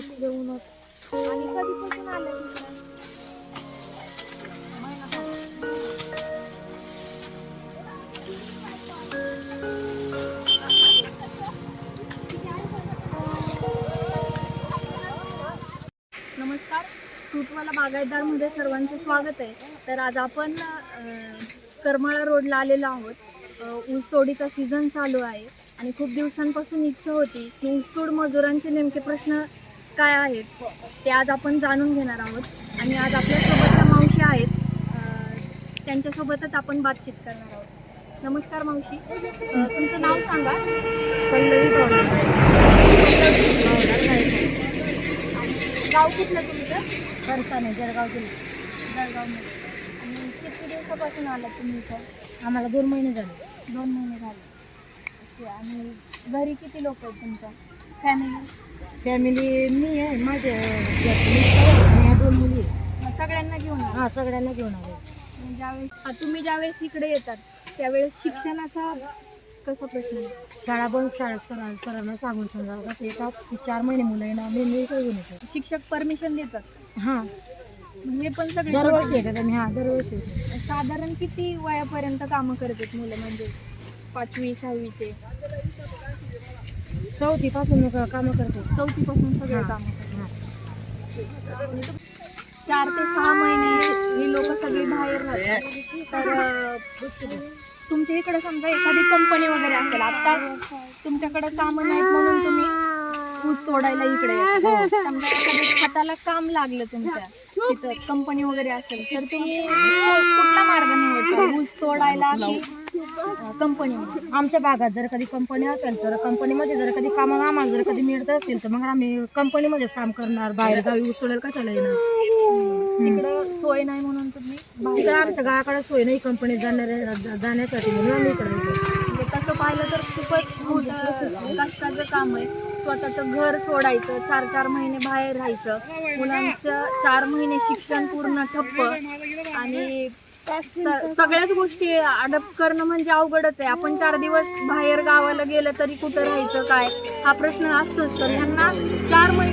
किती उन्हात आणि कधीपासून आलं नमस्कार. फ्रूटवाला बागायतदारमध्ये सर्वांचं स्वागत आहे. तर आज आपण करमाळा रोडला आलेलो आहोत. अ, ऊसतोडीचा सीझन चालू आहे आणि खूप दिवसांपासून इच्छा होती की ऊसतोड मजुरांचे नेमके प्रश्न काय आहेत ते आज आपण जाणून घेणार आहोत. आणि आज आपल्यासोबत त्या मावशी आहेत त्यांच्यासोबतच आपण बातचीत करणार आहोत. नमस्कार मावशी. तुमचं नाव सांगा. पल्लवी गाव कुठलं तुमचं? फरसाने जळगाव जिल्हा. जळगावमध्ये आणि किती दिवसापासून आला तुम्ही इथं? आम्हाला दोन महिने झाले. दोन महिने झाले. ओके आणि घरी किती लोक आहेत तुमच्या? फॅमिली फॅमिली मी आहे माझे आणि ह्या दोन मुली सगळ्यांना घेऊन आला. हा सगळ्यांना घेऊन आले. ज्यावेळेस तुम्ही ज्यावेळेस इकडे येतात त्यावेळेस शिक्षणाचा कसा प्रश्न आहे? शाळा बंद शाळा सर सरांना सांगून समजा कसं येतात की चार महिने मुलं आहे ना मी मी इकडे घेऊन येतो. शिक्षक परमिशन देतात. हां. मग हे पण सगळे दरवर्षी येतात आणि हां दरवर्षी येतात. साधारण किती वयापर्यंत कामं करतात मुलं? म्हणजे पाचवी सहावीचे चौथीपासून क- कामं करतो. चौथीपासून सगळे हां. कामं हां चार ते सहा महिने ही लोक सगळी बाहेर राहतात. तर तुमच्या इकडे समजा एखादी कंपनी वगैरे असेल आता तुमच्याकडे कामं नाहीत म्हणून तुम्ही ऊस तोडायला इकडे. समजा हाताला काम लागलं तुमच्या तिथं कंपनी वगैरे असेल तर तुम्ही कुठला मार्ग निवडता? ऊस तोडायला की कंपनी आमच्या भागात जर कधी कंपनी असेल तर कंपनीमध्ये जर कधी कामं आम्हाला जर कधी मिळत असतील तर मग आम्ही कंपनीमध्येच काम करणार. बाहेर गावी उचलेल कशाला येणार? तिकडं सोय नाही म्हणून तुम्ही बाहेर इकडं आमच्या गावाकडे सोय नाही कंपनीत जाणाऱ्या जाण्यासाठी म्हणून आम्ही इकडे म्हणजे तसं पाहिलं तर खूपच मोठं कष्टाचं काम आहे. स्वतःचं घर सोडायचं चार चार महिने बाहेर राहायचं. मुलांचं चार महिने शिक्षण पूर्ण ठप्प. आणि स- सगळ्याच गोष्टी अडप्ट करणं म्हणजे अवघडच आहे. आपण चार दिवस बाहेर गावाला गेलं तरी कुठं राहायचं काय? हा प्रश्न असतोच. तर ह्यांना चार महिने